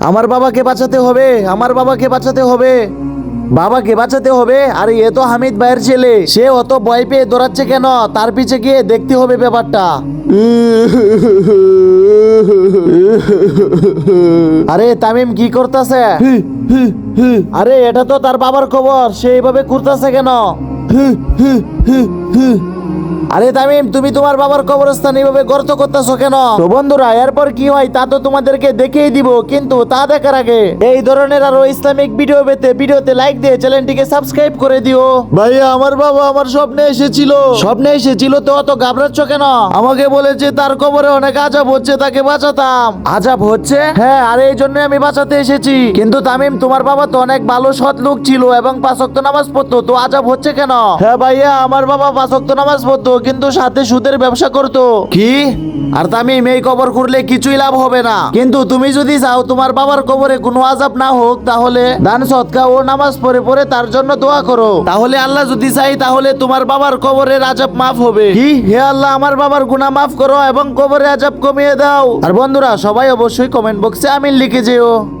আমার বাবাকে বাঁচাতে হবে, আমার বাবাকে বাঁচাতে হবে। বাবাকে বাঁচাতে হবে? আরে, এ তো হামিদ ভাইয়ের ছেলে। সে অত ভয় পেয়ে দৌড়াচ্ছে কেন? তার পিছে গিয়ে দেখতে হবে ব্যাপারটা। আরে, তামিম, কি করতেছে? আরে, এটা তো তার বাবার খবর। সে এইভাবে করতেছে কেন? আরে তামিম তুমি তোমার বাবার কবরস্থান এইভাবে গর্ত করতেছো কেন? তো বন্ধুরা এরপর কি হয় তা তো তোমাদেরকে দেখিয়ে দিব কিন্তু তা দেখার আগে এই ধরনের আরও ইসলামিক ভিডিও পেতে ভিডিওতে লাইক দিয়ে চ্যানেলটিকে সাবস্ক্রাইব করে দিও। ভাইয়া আমার বাবা আমার স্বপ্নে এসেছিল। স্বপ্নে এসেছিল তো অত ঘাবড়াচ্ছ কেন? আমাকে বলেছে তার কবরে অনেক আজাব হচ্ছে তাকে বাঁচাতাম। আজাব হচ্ছে? হ্যাঁ আর এই জন্য আমি বাঁচাতে এসেছি। কিন্তু তামিম তোমার বাবা তো অনেক ভালো সৎ লোক ছিল এবং পাঁচক্ত নামাজ পড়তো তো আজাব হচ্ছে কেন? হ্যাঁ ভাইয়া আমার বাবা পাঁচক্ত নামাজ পড়তো। কিন্তু সাথে সুদের ব্যবসা করতো। কি? আর তামিম এই কবর করলে কিছুই লাভ হবে না। কিন্তু তুমি যদি চাও তোমার বাবার কবরে কোনো আজাব না হোক তাহলে দান সৎকা ও নামাজ পড়ে পড়ে তার জন্য দোয়া করো। তাহলে আল্লাহ যদি চাই তাহলে তোমার বাবার কবরের আজাব মাফ হবে। কি? হে আল্লাহ আমার বাবার গুনাহ মাফ করো এবং কবরে আজাব কমিয়ে দাও। আর বন্ধুরা সবাই অবশ্যই কমেন্ট বক্সে আমিন লিখে যেও।